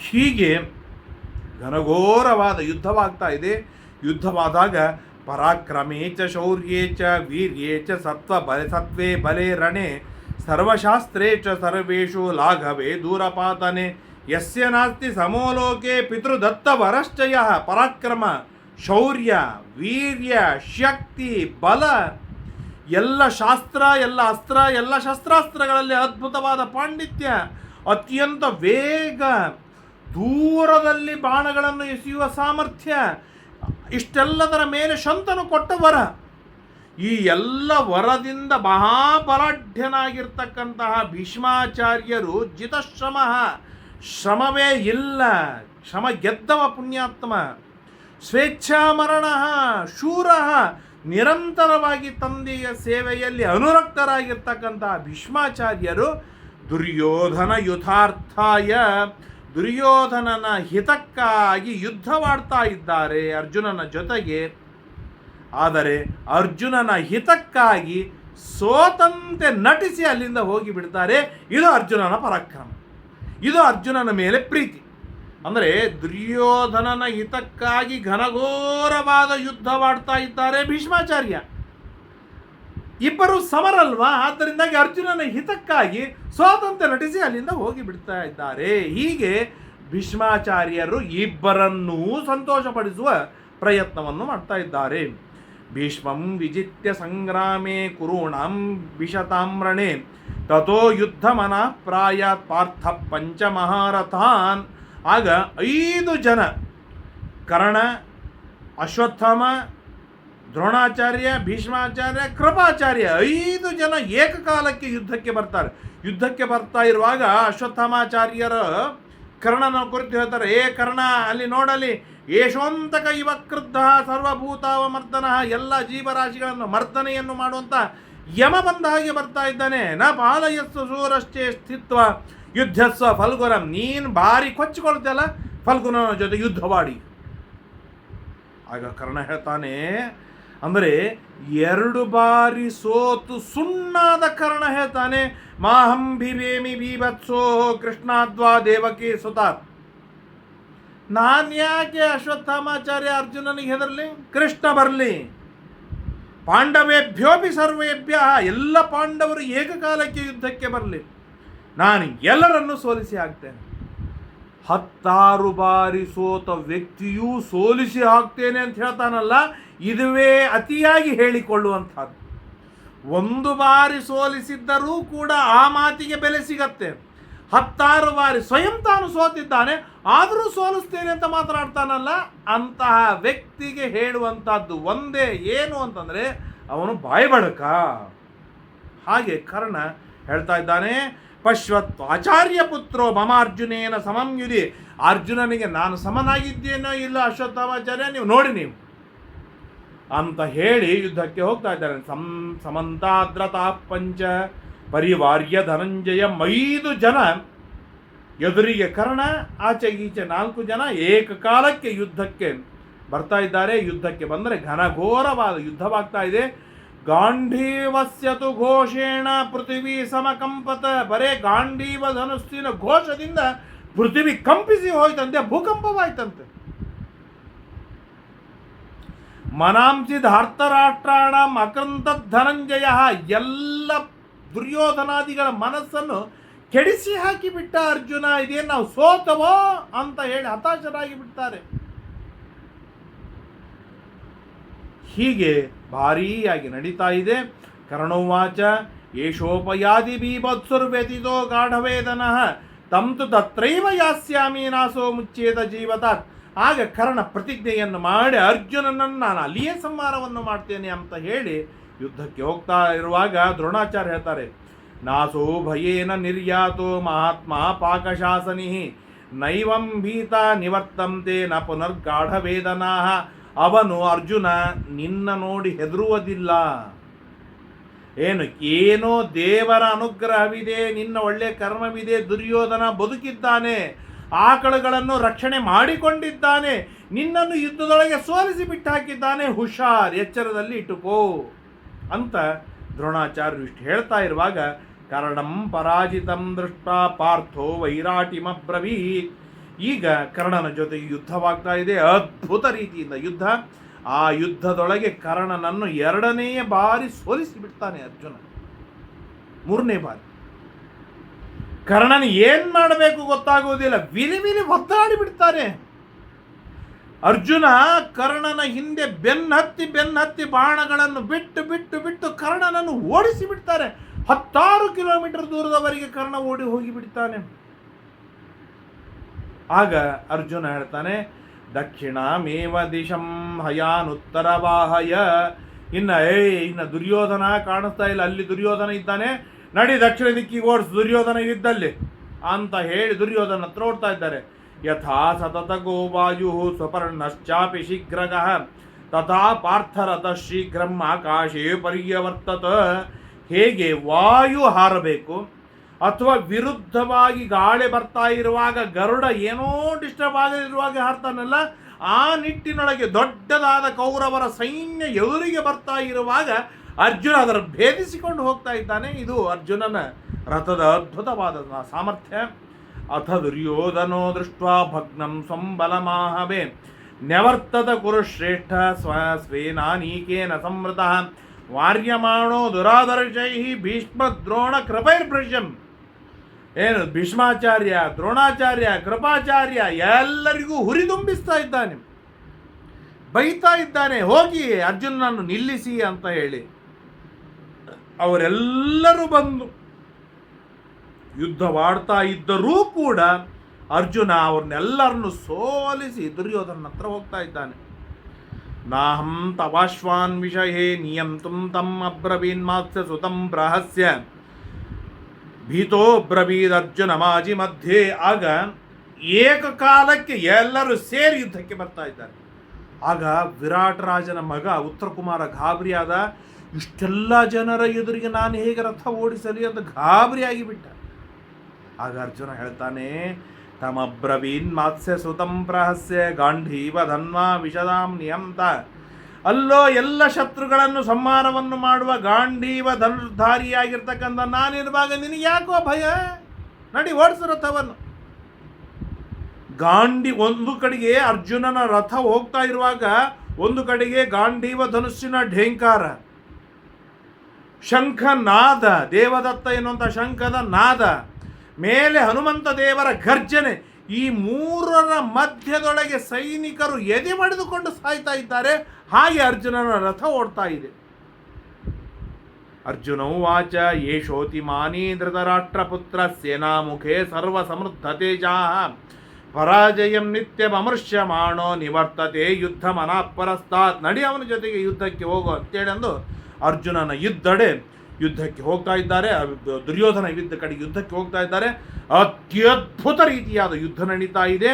ಹೀಗೆ ಘನಘೋರವಾದ ಯುದ್ಧವಾಗ್ತಾ ಇದೆ. ಯುದ್ಧವಾದಾಗ ಪರಾಕ್ರಮೇ ಚ ಶೌರ್ಯೇ ಚ ವೀರ್ಯೇ ಚ ಸತ್ವ ಬಲೆ, ಸತ್ವೇ ಬಲೆ ರಣೆ ಸರ್ವಶಾಸ್ತ್ರೇ ಚ ಸರ್ವೇಶು ಲಾಘವೇ ದೂರಪಾತನೆ, ಯಸ್ಯ ನಾಸ್ತಿ ಸಮೋಲೋಕೆ ಪಿತೃದತ್ತವರಶ್ಚಯ ಪರಾಕ್ರಮ, ಶೌರ್ಯ, ವೀರ್ಯ, ಶಕ್ತಿ, ಬಲ ಎಲ್ಲ ಶಾಸ್ತ್ರ, ಎಲ್ಲ ಅಸ್ತ್ರ, ಎಲ್ಲ ಶಸ್ತ್ರಾಸ್ತ್ರಗಳಲ್ಲಿ ಅದ್ಭುತವಾದ ಪಾಂಡಿತ್ಯ. ಅತ್ಯಂತ ವೇಗ, ದೂರದಲ್ಲಿ ಬಾಣಗಳನ್ನು ಎಸೆಯುವ ಸಾಮರ್ಥ್ಯ, ಇಷ್ಟೆಲ್ಲದರ ಮೇಲೆ ಶಂತನು ಕೊಟ್ಟ ವರ. ಈ ಎಲ್ಲ ವರದಿಂದ ಮಹಾಬಲಾಢ್ಯನಾಗಿರ್ತಕ್ಕಂತಹ ಭೀಷ್ಮಾಚಾರ್ಯರು ಜಿತಶ್ರಮ. ಶ್ರಮವೇ ಇಲ್ಲ, ಶ್ರಮ ಗೆದ್ದವ ಪುಣ್ಯಾತ್ಮ. ಸ್ವೇಚ್ಛಾಮರಣ, ಶೂರ ನಿರಂತರವಾಗಿ ತಂದೆಯ ಸೇವೆಯಲ್ಲಿ ಅನುರಕ್ತರಾಗಿರ್ತಕ್ಕಂತಹ ಭೀಷ್ಮಾಚಾರ್ಯರು ದುರ್ಯೋಧನ ಯುಥಾರ್ಥಾಯ, ದುರ್ಯೋಧನನ ಹಿತಕ್ಕಾಗಿ ಯುದ್ಧವಾಡ್ತಾ ಇದ್ದಾರೆ ಅರ್ಜುನನ ಜೊತೆಗೆ. ಆದರೆ ಅರ್ಜುನನ ಹಿತಕ್ಕಾಗಿ ಸೋತಂತೆ ನಟಿಸಿ ಅಲ್ಲಿಂದ ಹೋಗಿ ಬಿಡ್ತಾರೆ ಇದು ಅರ್ಜುನನ ಪರಾಕ್ರಮ. ಇದು ಅರ್ಜುನನ ಮೇಲೆ ಪ್ರೀತಿ. ಅಂದರೆ ದುರ್ಯೋಧನನ ಹಿತಕ್ಕಾಗಿ ಘನಘೋರವಾದ ಯುದ್ಧವಾಡ್ತಾ ಇದ್ದಾರೆ ಭೀಷ್ಮಾಚಾರ್ಯ. ಇಬ್ಬರು ಸಮರಲ್ವಾ? ಆದ್ದರಿಂದಾಗಿ ಅರ್ಜುನನ ಹಿತಕ್ಕಾಗಿ ಸ್ವಾತಂತ್ರ್ಯ ನಟಿಸಿ ಅಲ್ಲಿಂದ ಹೋಗಿ ಬಿಡ್ತಾ ಇದ್ದಾರೆ. ಹೀಗೆ ಭೀಷ್ಮಾಚಾರ್ಯರು ಇಬ್ಬರನ್ನೂ ಸಂತೋಷಪಡಿಸುವ ಪ್ರಯತ್ನವನ್ನು ಮಾಡ್ತಾ ಇದ್ದಾರೆ. ಭೀಷ್ಮಂ ವಿಜಿತ್ಯ ಸಂಗ್ರಾಮೇ ಕುರುಣಾಂ ವಿಷತಾಮ್ರಣೆ ತಥೋ ಯುದ್ಧಮನ ಪ್ರಾಯ ಪಾರ್ಥ ಪಂಚಮಹಾರಥಾನ್ ಆಗ ಐದು ಜನ, ಕರ್ಣ, ಅಶ್ವತ್ಥಾಮ, ದ್ರೋಣಾಚಾರ್ಯ, ಭೀಷ್ಮಾಚಾರ್ಯ, ಕೃಪಾಚಾರ್ಯ, ಐದು ಜನ ಏಕಕಾಲಕ್ಕೆ ಯುದ್ಧಕ್ಕೆ ಬರ್ತಾರೆ. ಯುದ್ಧಕ್ಕೆ ಬರ್ತಾ ಇರುವಾಗ ಅಶ್ವತ್ಥಾಮಾಚಾರ್ಯರ ಕರ್ಣನ ಕುರಿತು ಹೇಳ್ತಾರೆ, ಏ ಕರ್ಣ, ಅಲ್ಲಿ ನೋಡಲಿ ಯಶೋಂತಕ ಇವ ಕ್ರುದ್ಧ ಸರ್ವಭೂತಾವಮರ್ದನ, ಎಲ್ಲ ಜೀವರಾಶಿಗಳನ್ನು ಮರ್ದನೆಯನ್ನು ಮಾಡುವಂಥ ಯಮ ಬಂದ ಹಾಗೆ ಬರ್ತಾ ಇದ್ದಾನೆ. ನ ಪಾಲಯಸ್ಸು ಸೂರಷ್ಟೇ ಸ್ಥಿತ್ವ ಯುದ್ಧಸ್ವ ಫಲ್ಗುರಂ ನೀನು ಭಾರಿ ಕೊಚ್ಚಿಕೊಳ್ತಲ್ಲ ಫಲ್ಗುನ ಜೊತೆ ಯುದ್ಧವಾಡಿ ಆಗ ಕರ್ಣ ಹೇಳ್ತಾನೆ, ಅಂದರೆ ಎರಡು ಬಾರಿ ಸೋತು ಸುಣ್ಣಾದ ಕರ್ಣ ಹೇಳ್ತಾನೆ, ಮಾಹಂ ಬಿಬೇಮಿ ಬೀಭತ್ಸೋ ಕೃಷ್ಣಾದ್ವಾ ದೇವಕಿ ಸುತಾತ್. ನಾನು ಯಾಕೆ ಅಶ್ವತ್ಥಾಮಾಚಾರ್ಯ ಅರ್ಜುನನಿಗೆ ಹೆದರ್ಲಿ? ಕೃಷ್ಣ ಬರಲಿ. ಪಾಂಡವೇಭ್ಯೋಪಿ ಸರ್ವೇಭ್ಯ, ಎಲ್ಲ ಪಾಂಡವರು ಏಕಕಾಲಕ್ಕೆ ಯುದ್ಧಕ್ಕೆ ಬರಲಿ. ನಾನು ಎಲ್ಲರನ್ನೂ ಸೋಲಿಸಿ ಹಾಕ್ತೇನೆ. ಹತ್ತಾರು ಬಾರಿ ಸೋತ ವ್ಯಕ್ತಿಯೂ ಸೋಲಿಸಿ ಹಾಕ್ತೇನೆ ಅಂತ ಹೇಳ್ತಾನಲ್ಲ, ಇದುವೇ ಅತಿಯಾಗಿ ಹೇಳಿಕೊಳ್ಳುವಂಥದ್ದು. ಒಂದು ಬಾರಿ ಸೋಲಿಸಿದ್ದರೂ ಕೂಡ ಆ ಮಾತಿಗೆ ಬೆಲೆ ಸಿಗತ್ತೆ. ಹತ್ತಾರು ಬಾರಿ ಸ್ವಯಂ ತಾನು ಸೋತಿದ್ದಾನೆ, ಆದರೂ ಸೋಲಿಸ್ತೇನೆ ಅಂತ ಮಾತನಾಡ್ತಾನಲ್ಲ, ಅಂತಹ ವ್ಯಕ್ತಿಗೆ ಹೇಳುವಂಥದ್ದು ಒಂದೇ ಏನು ಅಂತಂದರೆ, ಅವನು ಬಾಯ್ಬಡಕ ಹಾಗೆ ಕರ್ಣ ಹೇಳ್ತಾ ಇದ್ದಾನೆ ಪಶ್ವತ್ ಆಚಾರ್ಯ ಪುತ್ರೋ ಮಮ ಅರ್ಜುನೇನ ಸಮಂ ಯುಧಿ. ಅರ್ಜುನನಿಗೆ ನಾನು ಸಮನಾಗಿದ್ದೇನೋ ಇಲ್ಲ ಅಶ್ವತ್ಥಾಮಾಚಾರ್ಯ? ನೀವು ನೋಡಿ ನೀವು. ಅಂತ ಹೇಳಿ ಯುದ್ಧಕ್ಕೆ ಹೋಗ್ತಾ ಇದ್ದಾರೆ. ಸಂ ಸಮಂತಾದ್ರತಾ ಪಂಚ ಪರಿವಾರ್ಯ ಧನಂಜಯ ಐದು ಜನ. ಎದುರಿಗೆ ಕರ್ಣ, ಆಚೆ ಈಚೆ ನಾಲ್ಕು ಜನ. ಏಕಕಾಲಕ್ಕೆ ಯುದ್ಧಕ್ಕೆ ಬರ್ತಾ ಇದ್ದಾರೆ. ಯುದ್ಧಕ್ಕೆ ಬಂದರೆ ಘನಘೋರವಾದ ಯುದ್ಧವಾಗ್ತಾ ಇದೆ. ಗಾಂಧೀವಸ್ಯತು ಘೋಷೇಣ ಪೃಥಿವಿ ಸಮಕಂಪತ. ಬರೇ ಗಾಂಧೀವ ಧನುಸ್ಸಿನ ಘೋಷದಿಂದ ಪೃಥಿವಿ ಕಂಪಿಸಿ ಹೋಯ್ತಂತೆ, ಭೂಕಂಪವಾಯ್ತಂತೆ. ಮನಾಂಸಿ ಧಾರ್ತರಾಷ್ಟ್ರಾಣ ಮಕಂತ ಧನಂಜಯ ಎಲ್ಲ ದುರ್ಯೋಧನಾದಿಗಳ ಮನಸ್ಸನ್ನು ಕೆಡಿಸಿ ಹಾಕಿಬಿಟ್ಟ ಅರ್ಜುನ, ಇದೇನು ನಾವು ಸೋತವೋ ಅಂತ ಹೇಳಿ ಹತಾಶರಾಗಿ ಬಿಡ್ತಾರೆ ಹೀಗೆ ಭಾರೀಯಾಗಿ ನಡೀತಾ ಇದೆ. ಕರ್ಣೋವಾಚ ಯೇಷೋಪಯಾದಿ ಬೀಭತ್ಸುರ್ ವ್ಯತಿತೋ ಗಾಢವೇದನ ತಂತು ತತ್ರೈವ ಯಾಸ್ಯಾಮಿ ನಾಸೋ ಮುಚ್ಚೇದ ಜೀವತಾತ್. ಆಗ ಕರ್ಣ ಪ್ರತಿಜ್ಞೆಯನ್ನು ಮಾಡಿ, ಅರ್ಜುನನನ್ನು ನಾನು ಅಲ್ಲಿಯೇ ಸಂಹಾರವನ್ನು ಮಾಡ್ತೇನೆ ಅಂತ ಹೇಳಿ ಯುದ್ಧಕ್ಕೆ ಹೋಗ್ತಾ ಇರುವಾಗ ದ್ರೋಣಾಚಾರ್ಯ ಹೇಳ್ತಾರೆ, ನಾಸೋ ಭಯೇನ ನಿರ್ಯಾತೋ ಮಹಾತ್ಮ ಪಾಕಶಾಸನಿ. ನೈವಂ ಭೀತ ನಿವರ್ತಂತೆ ನ ಪುನರ್ಗಾಢವೇದನಾ. ಅವನು ಅರ್ಜುನ, ನಿನ್ನ ನೋಡಿ ಹೆದರುವುದಿಲ್ಲ. ಏನು, ಏನೋ ದೇವರ ಅನುಗ್ರಹವಿದೆ, ನಿನ್ನ ಒಳ್ಳೆ ಕರ್ಮವಿದೆ, ದುರ್ಯೋಧನ ಬದುಕಿದ್ದಾನೆ, ಆಕಳುಗಳನ್ನು ರಕ್ಷಣೆ ಮಾಡಿಕೊಂಡಿದ್ದಾನೆ, ನಿನ್ನನ್ನು ಯುದ್ಧದೊಳಗೆ ಸೋಲಿಸಿ ಬಿಟ್ಟು ಹಾಕಿದ್ದಾನೆ ಹುಷಾರ್, ಎಚ್ಚರದಲ್ಲಿ ಇಟ್ಟುಕೋ ಅಂತ ದ್ರೋಣಾಚಾರ್ಯರು ಇಷ್ಟು ಹೇಳ್ತಾ ಇರುವಾಗ, ಕರಣಂ ಪರಾಜಿತಂ ದೃಷ್ಟ ಪಾರ್ಥೋ ವೈರಾಟಿಮಬ್ರವೀತ್. ಈಗ ಕರ್ಣನ ಜೊತೆಗೆ ಯುದ್ಧವಾಗ್ತಾ ಇದೆ. ಅದ್ಭುತ ರೀತಿಯಿಂದ ಯುದ್ಧ. ಆ ಯುದ್ಧದೊಳಗೆ ಕರ್ಣನನ್ನು ಎರಡನೆಯ ಬಾರಿ ಸೋಲಿಸಿ ಬಿಡ್ತಾನೆ ಅರ್ಜುನ. ಮೂರನೇ ಬಾರಿ. ಕರ್ಣನ ಏನ್ ಮಾಡಬೇಕು ಗೊತ್ತಾಗುವುದಿಲ್ಲ ವಿಲಿ ವಿಲಿ ಒತ್ತಾಡಿ ಬಿಡ್ತಾನೆ. ಅರ್ಜುನ ಕರ್ಣನ ಹಿಂದೆ ಬೆನ್ನತ್ತಿ ಬೆನ್ನತ್ತಿ ಬಾಣಗಳನ್ನು ಬಿಟ್ಟು ಬಿಟ್ಟು ಬಿಟ್ಟು ಕರ್ಣನನ್ನು ಓಡಿಸಿ ಬಿಡ್ತಾರೆ. ಹತ್ತಾರು ಕಿಲೋಮೀಟರ್ ದೂರದವರೆಗೆ ಕರ್ಣ ಓಡಿ ಹೋಗಿ ಬಿಡ್ತಾನೆ. ಆಗ ಅರ್ಜುನ ಹೇಳ್ತಾನೆ, ದಕ್ಷಿಣಮೇವ ದಿಶಂ ಹಯಾನುತ್ತರ ವಾಹಯ. ಇನ್ನ, ಏ, ಇನ್ನ ದುರ್ಯೋಧನ ಕಾಣಿಸ್ತಾ ಇಲ್ಲ, ಅಲ್ಲಿ ದುರ್ಯೋಧನ ಇದ್ದಾನೆ. ನಡಿ ದಕ್ಷಿಣ ದಿಕ್ಕಿಗೆ ಓಡಿಸ್, ದುರ್ಯೋಧನ ಇದ್ದಲ್ಲಿ. ಅಂತ ಹೇಳಿ ದುರ್ಯೋಧನ ಹತ್ರ ಓಡ್ತಾ ಇದ್ದಾರೆ. ಯಥಾ ಸತತ ಗೋವಾಯು ಸ್ವಪರ್ಣಶ್ಚಾಪಿ ಶೀಘ್ರಗಃ. ತಥಾ ಪಾರ್ಥರಥ ಶೀಘ್ರಂ ಆಕಾಶೇ ಪರ್ಯವರ್ತತ. ಹೇಗೆ ವಾಯು ಹಾರಬೇಕು? ಅಥವಾ ವಿರುದ್ಧವಾಗಿ ಗಾಳಿ ಬರ್ತಾ ಇರುವಾಗ ಗರುಡ ಏನೋ ಡಿಸ್ಟರ್ಬ್ ಆಗದಿರುವಾಗ ಹಾರ್ತಾನಲ್ಲ ಆ ನಿಟ್ಟಿನೊಳಗೆ ದೊಡ್ಡದಾದ ಕೌರವರ ಸೈನ್ಯ ಎದುರಿಗೆ ಬರ್ತಾ ಇರುವಾಗ ಅರ್ಜುನ ಅದರ ಭೇದಿಸಿಕೊಂಡು ಹೋಗ್ತಾ ಇದ್ದಾನೆ. ಇದು ಅರ್ಜುನನ ರಥದ ಅದ್ಭುತವಾದ ಸಾಮರ್ಥ್ಯ. ಅಥ ದುರ್ಯೋಧನೋ ದೃಷ್ಟ ಭಗ್ನಂ ಸಂಬಲಮಾಹವೇ. ನ್ಯವರ್ತದ ಕುರುಶ್ರೇಷ್ಠ ಸ್ವ ಸ್ವೇನಾನೀಕೇನ ಸಂವೃತ. ವಾರ್ಯಮಾಣೋ ದುರಾದರ್ಶೈ ಭೀಷ್ಮ ದ್ರೋಣ ಕೃಪೈರ್ಭೃಶ್ಯಂ. ಏನು ಭೀಷ್ಮಾಚಾರ್ಯ, ದ್ರೋಣಾಚಾರ್ಯ, ಕೃಪಾಚಾರ್ಯ ಎಲ್ಲರಿಗೂ ಹುರಿದುಂಬಿಸ್ತಾ ಇದ್ದಾನೆ. ಬೈತಾ ಇದ್ದಾನೆ, ಹೋಗಿ ಅರ್ಜುನನನ್ನು ನಿಲ್ಲಿಸಿ ಅಂತ ಹೇಳಿ. ಅವರೆಲ್ಲರೂ ಬಂದು ಯುದ್ಧವಾಡ್ತಾ ಇದ್ದರೂ ಕೂಡ ಅರ್ಜುನ ಅವ್ರನ್ನೆಲ್ಲರನ್ನು ಸೋಲಿಸಿ ದುರ್ಯೋಧನ ಹತ್ರ ಹೋಗ್ತಾ ಇದ್ದಾನೆ. ನಾಹಂ ತವಾಶ್ವಾನ್ ವಿಷಯೇ ನಿಯಂತುಂ ತಮ್ಮ ಅಬ್ರವೀನ್ ಮಾತ್ಸ್ಯ ಸುತಂ ಪ್ರಹಸ್ಯ ಭೀತೋ ಅರ್ಜುನ ಮಾಜಿ ಮಧ್ಯೆ ಆಗ ಏಕಕಾಲಕ್ಕೆ ಎಲ್ಲರೂ ಸೇರಿ ಯುದ್ಧಕ್ಕೆ ಬರ್ತಾ ಇದ್ದಾರೆ. ಆಗ ವಿರಾಟರಾಜನ ಮಗ ಉತ್ತರ ಕುಮಾರ ಗಾಬರಿಯಾದ ಇಷ್ಟೆಲ್ಲ ಜನರ ಎದುರಿಗೆ ನಾನು ಹೇಗೆ ರಥ ಓಡಿಸಲಿ ಅಂತ ಗಾಬರಿಯಾಗಿ ಬಿಟ್ಟ ಆಗ ಅರ್ಜುನ ಹೇಳ್ತಾನೆ ತಮಬ್ರವೀನ್ ಮಾತ್ಸ್ಯ ಸುತಂ ಪ್ರಹಸ್ಯ ಗಾಂಧೀವ ಧನ್ವಾ ವಿಷದಾಂ ನಿಯಂತ ಅಲ್ಲೋ ಎಲ್ಲ ಶತ್ರುಗಳನ್ನು ಸಂಹಾರವನ್ನು ಮಾಡುವ ಗಾಂಡೀವ ಧನುರ್ಧಾರಿಯಾಗಿರ್ತಕ್ಕಂಥ ನಾನಿರುವಾಗ ನಿನಗೆ ಯಾಕೋ ಭಯ? ನಡಿ ಓಡಿಸು ರಥವನ್ನು ಗಾಂಡಿ ಒಂದು ಕಡೆಗೆ ಅರ್ಜುನನ ರಥ ಹೋಗ್ತಾ ಇರುವಾಗ ಒಂದು ಕಡೆಗೆ ಗಾಂಡೀವ ಧನುಸ್ಸಿನ ಢೇಂಕಾರ. ಶಂಖ ನಾದ, ದೇವದತ್ತ ಎನ್ನುವಂಥ ಶಂಖದ ನಾದ, ಮೇಲೆ ಹನುಮಂತ ದೇವರ ಗರ್ಜನೆ ಈ ಮೂರರ ಮಧ್ಯದೊಳಗೆ ಸೈನಿಕರು ಎದೆ ಮಡಿದುಕೊಂಡು ಸಾಯ್ತಾ ಇದ್ದಾರೆ. ಹಾಗೆ ಅರ್ಜುನನ ರಥ ಓಡ್ತಾ ಇದೆ. ಅರ್ಜುನ ವಾಚ ಯೇಷೋತಿ ಮಾನೀ ಧೃತರಾಷ್ಟ್ರಪುತ್ರ, ಸೇನಾಮುಖೇ ಸರ್ವ ಸಮೃದ್ಧ ತೇಜಾ. ಪರಾಜಯಂ ಮಾಡೋ ನಿವರ್ತತೆ ಯುದ್ಧ ಮನಾಪರಸ್ತಾತ್ ನಡಿ ಅವನ ಜೊತೆಗೆ ಯುದ್ಧಕ್ಕೆ ಹೋಗೋ ಅಂತೇಳಿ ಅಂದು ಅರ್ಜುನನ ಯುದ್ಧಡೆ ಯುದ್ಧಕ್ಕೆ ಹೋಗ್ತಾ ಇದ್ದಾರೆ. ದುರ್ಯೋಧನ ಯುದ್ಧ ಕಡೆಗೆ ಯುದ್ಧಕ್ಕೆ ಹೋಗ್ತಾ ಇದ್ದಾರೆ. ಅತ್ಯದ್ಭುತ ರೀತಿಯಾದ ಯುದ್ಧ ನಡೀತಾ ಇದೆ.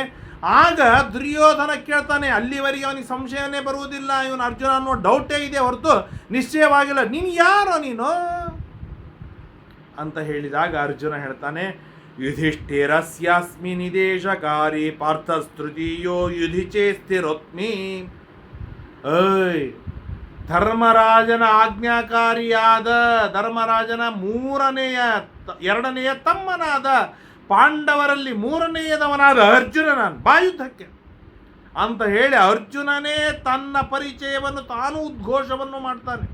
ಆಗ ದುರ್ಯೋಧನ ಕೇಳ್ತಾನೆ, ಅಲ್ಲಿವರೆಗೆ ಅವನಿಗೆ ಸಂಶಯನೇ ಬರುವುದಿಲ್ಲ. ಇವನು ಅರ್ಜುನ ಅನ್ನೋ ಡೌಟೇ ಇದೆ ಹೊರತು ನಿಶ್ಚಯವಾಗಿಲ್ಲ. ನೀನು ಯಾರೋ ನೀನು? ಅಂತ ಹೇಳಿದಾಗ ಅರ್ಜುನ ಹೇಳ್ತಾನೆ ಯುಧಿಷ್ಠಿರಸ್ಯಾಸ್ಮಿ ನಿದೇಶಕಾರಿ ಪಾರ್ಥಸ್ತೃತೀಯೋ ಯುಧಿಚೇ ಸ್ಥಿರೋತ್ಮಿ ಏಯ್ ಧರ್ಮರಾಜನ ಆಜ್ಞಾಕಾರಿಯಾದ ಧರ್ಮರಾಜನ ಮೂರನೆಯ ಎರಡನೆಯ ತಮ್ಮನಾದ ಪಾಂಡವರಲ್ಲಿ ಮೂರನೆಯದವನಾದ ಅರ್ಜುನ ನಾನು ಬಾಯುದ್ಧಕ್ಕೆ. ಅಂತ ಹೇಳಿ ಅರ್ಜುನನೇ ತನ್ನ ಪರಿಚಯವನ್ನು ತಾನು ಉದ್ಘೋಷವನ್ನು ಮಾಡ್ತಾನೆ.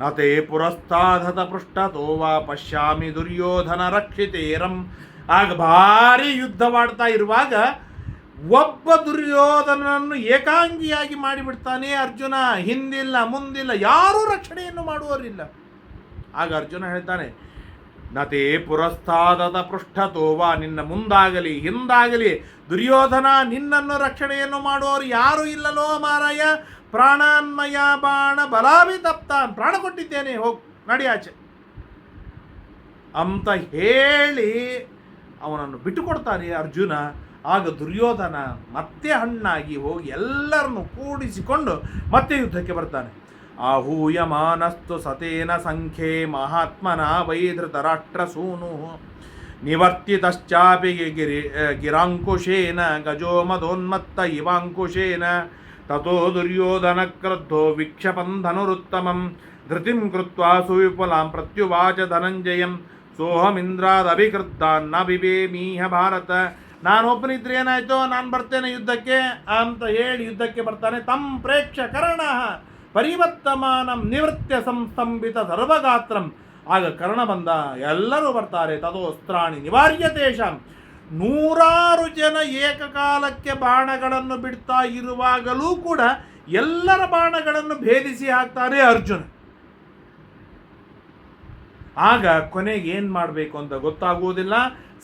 ನತೇ ಪುರಸ್ತಾಧತ ಪೃಷ್ಠತೋ ತೋವಾ ಪಶ್ಯಾಮಿ ದುರ್ಯೋಧನ ರಕ್ಷಿತೇರಂ. ಆಗ ಭಾರಿ ಯುದ್ಧವಾಡ್ತಾ ಇರುವಾಗ ಒಬ್ಬ ದುರ್ಯೋಧನನನ್ನು ಏಕಾಂಗಿಯಾಗಿ ಮಾಡಿಬಿಡ್ತಾನೆ ಅರ್ಜುನ. ಹಿಂದಿಲ್ಲ, ಮುಂದಿಲ್ಲ, ಯಾರೂ ರಕ್ಷಣೆಯನ್ನು ಮಾಡುವವರಿಲ್ಲ. ಆಗ ಅರ್ಜುನ ಹೇಳ್ತಾನೆ, ನತೇ ಪುರಸ್ತಾದದ ಪೃಷ್ಠತೋವಾ ನಿನ್ನ ಮುಂದಾಗಲಿ, ಹಿಂದಾಗಲಿ, ದುರ್ಯೋಧನ ನಿನ್ನನ್ನು ರಕ್ಷಣೆಯನ್ನು ಮಾಡುವವರು ಯಾರೂ ಇಲ್ಲಲೋ ಮಾರಾಯ ಪ್ರಾಣಾನ್ಮಯ ಬಾಣ ಬಲಾಭಿ ತಪ್ತಾನ್ ಪ್ರಾಣ ಕೊಟ್ಟಿದ್ದೇನೆ, ಹೋಗ್ ಆಚೆ. ಅಂತ ಹೇಳಿ ಅವನನ್ನು ಬಿಟ್ಟುಕೊಡ್ತಾನೆ ಅರ್ಜುನ. ಆಗ ದುರ್ಯೋಧನ ಮತ್ತೆ ಹಣ್ಣಾಗಿ ಹೋಗಿ ಎಲ್ಲರನ್ನು ಕೂಡಿಸಿಕೊಂಡು ಮತ್ತೆ ಯುದ್ಧಕ್ಕೆ ಬರ್ತಾನೆ. ಆಹೂಯಮಾನಸ್ತು ಸತೇನ ಸಂಖ್ಯೆ ಮಹಾತ್ಮನ ವೈಧೃತರಾಷ್ಟ್ರಸೂನು. ನಿವರ್ತಿತಶ್ಚಾಪಿ ಗಿರಿ ಗಿರಾಂಕುಶೇನ ಗಜೋ ಮಧೋನ್ಮತ್ತ ಇವಾಂಕುಶೇನ. ತಥೋ ದುರ್ಯೋಧನ ಕ್ರದ್ಧೋ ವಿಕ್ಷಪನ್ ಧನುರುತ್ತಮಂ ಧೃತಿಂ ಕೃತ್ವಾ ಸುವಿಪುಲಾಂ ಪ್ರತ್ಯುವಾಚ ಧನಂಜಯಂ. ಸೋಹಮಿಂದ್ರಾದಭಿಕೃದ್ದಾನ್ನ ಬಿಬೇಮೀಹ ಭಾರತ. ನಾನು ಒಬ್ಬನಿದ್ರೆ ಏನಾಯ್ತು? ನಾನು ಬರ್ತೇನೆ ಯುದ್ಧಕ್ಕೆ ಅಂತ ಹೇಳಿ ಯುದ್ಧಕ್ಕೆ ಬರ್ತಾನೆ. ತಂ ಪ್ರೇಕ್ಷಕರಣ ಪರಿವರ್ತಮಾನಂ ನಿವೃತ್ಯ ಸಂಸ್ತಂಭಿತ ಸರ್ವಗಾತ್ರಂ. ಆಗ ಕರ್ಣ ಬಂದ. ಎಲ್ಲರೂ ಬರ್ತಾರೆ. ತದೋಸ್ತ್ರಾಣಿ ನಿವಾರ್ಯ ತೇಷಾಂ ನೂರಾರು ಜನ ಏಕಕಾಲಕ್ಕೆ ಬಾಣಗಳನ್ನು ಬಿಡ್ತಾ ಇರುವಾಗಲೂ ಕೂಡ ಎಲ್ಲರ ಬಾಣಗಳನ್ನು ಭೇದಿಸಿ ಹಾಕ್ತಾರೆ ಅರ್ಜುನ. ಆಗ ಕೊನೆಗೆ ಏನು ಮಾಡಬೇಕು ಅಂತ ಗೊತ್ತಾಗುವುದಿಲ್ಲ.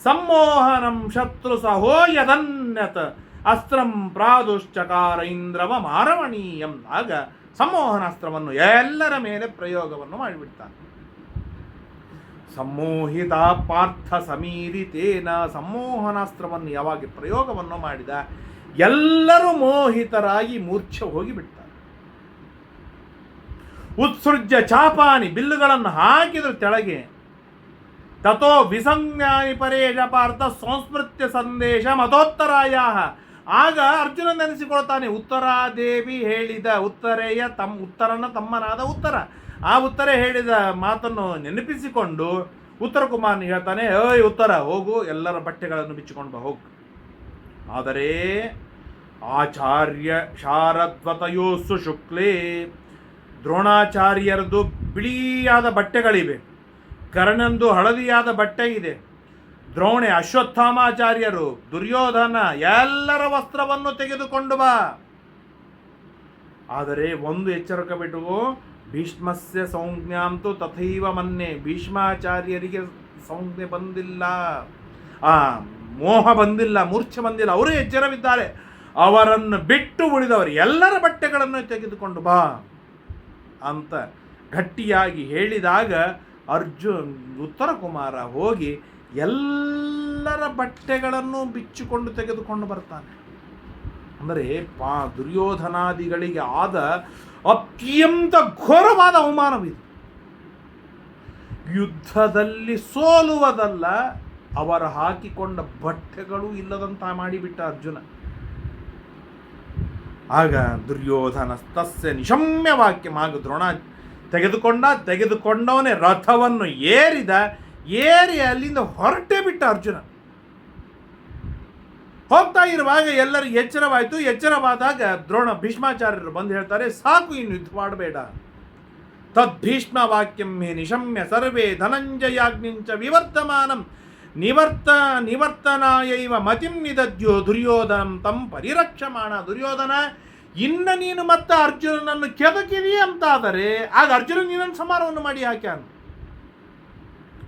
ಸಮ್ಮೋಹನಂ ಶತ್ರು ಸಹೋ ಯದನ್ಯತ ಅಸ್ತ್ರಂ ಪ್ರಾದುಶ್ಚಕಾರ ಇಂದ್ರವ ಮಾರವಣೀಯಂ ಎಂದಾಗ ಸಂಮೋಹನಾಸ್ತ್ರವನ್ನು ಎಲ್ಲರ ಮೇಲೆ ಪ್ರಯೋಗವನ್ನು ಮಾಡಿಬಿಡ್ತಾನೆ. ಸಮ್ಮೋಹಿತ ಪಾರ್ಥ ಸಮೀರಿತೇನ ಸಮ್ಮೋಹನಾಸ್ತ್ರವನ್ನು ಯಾವಾಗ ಪ್ರಯೋಗವನ್ನು ಮಾಡಿದ? ಎಲ್ಲರೂ ಮೋಹಿತರಾಗಿ ಮೂರ್ಛೆ ಹೋಗಿಬಿಡ್ತಾರೆ. ಉತ್ಸೃಜ್ಯ ಚಾಪಾನಿ ಬಿಲ್ಲುಗಳನ್ನು ಹಾಕಿದ್ರು ತೆಳಗೆ. ತಥೋ ವಿಸಂಜ್ಞಾನಿ ಪಾರ್ಥ ಸಂಸ್ಮೃತ್ಯ ಸಂದೇಶ ಮತೋತ್ತರಾಯ ಆಗ ಅರ್ಜುನ ನೆನೆಸಿಕೊಳ್ತಾನೆ, ಉತ್ತರಾದೇವಿ ಹೇಳಿದ ಉತ್ತರೆಯ ತಮ್ಮ ಉತ್ತರನ ತಮ್ಮನಾದ ಉತ್ತರ. ಆ ಉತ್ತರ ಹೇಳಿದ ಮಾತನ್ನು ನೆನಪಿಸಿಕೊಂಡು ಉತ್ತರ ಕುಮಾರ್ನ ಹೇಳ್ತಾನೆ, ಏಯ್ ಉತ್ತರ, ಹೋಗು, ಎಲ್ಲರ ಬಟ್ಟೆಗಳನ್ನು ಬಿಚ್ಚಿಕೊಂಡು ಬಾ, ಹೋಗು. ಆದರೆ ಆಚಾರ್ಯ ಶಾರದ್ವತಯೋಸ್ಸು ಶುಕ್ಲೇ ದ್ರೋಣಾಚಾರ್ಯರದು ಬಿಳಿಯಾದ ಬಟ್ಟೆಗಳಿವೆ. ಕರ್ಣಂದು ಹಳದಿಯಾದ ಬಟ್ಟೆ ಇದೆ. ದ್ರೋಣೆ ಅಶ್ವತ್ಥಾಮಾಚಾರ್ಯರು ದುರ್ಯೋಧನ ಎಲ್ಲರ ವಸ್ತ್ರವನ್ನು ತೆಗೆದುಕೊಂಡು ಬಾ. ಆದರೆ ಒಂದು ಎಚ್ಚರಿಕೆ ಬಿಟ್ಟು, ಭೀಷ್ಮಸ್ಯ ಸಂಜ್ಞಾಂತು ತಥೈವ ಮೊನ್ನೆ, ಭೀಷ್ಮಾಚಾರ್ಯರಿಗೆ ಸಂಜ್ಞೆ ಬಂದಿಲ್ಲ. ಆ, ಮೋಹ ಬಂದಿಲ್ಲ, ಮೂರ್ಛೆ ಬಂದಿಲ್ಲ, ಅವರು ಎಚ್ಚರವಿದ್ದಾರೆ. ಅವರನ್ನು ಬಿಟ್ಟು ಉಳಿದವರು ಎಲ್ಲರ ಬಟ್ಟೆಗಳನ್ನು ತೆಗೆದುಕೊಂಡು ಬಾ ಅಂತ ಗಟ್ಟಿಯಾಗಿ ಹೇಳಿದಾಗ ಅರ್ಜುನ್ ಉತ್ತರ ಕುಮಾರ ಹೋಗಿ ಎಲ್ಲರ ಬಟ್ಟೆಗಳನ್ನು ಬಿಚ್ಚಿಕೊಂಡು ತೆಗೆದುಕೊಂಡು ಬರ್ತಾನೆ. ಅಂದರೆ ಪಾ ದುರ್ಯೋಧನಾದಿಗಳಿಗೆ ಆದ ಅತ್ಯಂತ ಘೋರವಾದ ಅವಮಾನವಿದು. ಯುದ್ಧದಲ್ಲಿ ಸೋಲುವುದಲ್ಲ, ಅವರ ಹಾಕಿಕೊಂಡ ಬಟ್ಟೆಗಳು ಇಲ್ಲದಂತ ಮಾಡಿಬಿಟ್ಟ ಅರ್ಜುನ. ಆಗ ದುರ್ಯೋಧನ ತಸ್ಯ ನಿಶಮ್ಯ ವಾಕ್ಯ ಮಾಗ ದ್ರೋಣ ತೆಗೆದುಕೊಂಡ, ತೆಗೆದುಕೊಂಡವನೇ ರಥವನ್ನು ಏರಿದ, ಏರಿ ಅಲ್ಲಿಂದ ಹೊರಟೇ ಬಿಟ್ಟ ಅರ್ಜುನ. ಹೋಗ್ತಾ ಇರುವಾಗ ಎಲ್ಲರಿಗೂ ಎಚ್ಚರವಾಯಿತು. ಎಚ್ಚರವಾದಾಗ ದ್ರೋಣ ಭೀಷ್ಮಾಚಾರ್ಯರು ಬಂದು ಹೇಳ್ತಾರೆ, ಸಾಕು ಇನ್ನು ಯುದ್ಧ ಮಾಡಬೇಡ. ತದ್ ಭೀಷ್ಮ ವಾಕ್ಯಂ ಮೇ ನಿಶಮ್ಯ ಸರ್ವೇ ಧನಂಜಯಾಗ್ನಿಂಚ ವಿವರ್ತಮಾನಂ ನಿವರ್ತ, ನಿವರ್ತನಾಯೈವ ಮತಿಂ ನಿದದ್ಯೋ ದುರ್ಯೋಧನಂ. ತಂ ಪರಿರಕ್ಷಮಾಣ ದುರ್ಯೋಧನ. ಇನ್ನ ನೀನು ಮತ್ತೆ ಅರ್ಜುನನನ್ನು ಕೆದಕಿರಿ ಅಂತಾದರೆ, ಆಗ ಅರ್ಜುನ ನೀನನ್ನು ಸಮಾರವನ್ನು ಮಾಡಿ ಹಾಕ್ಯಾನ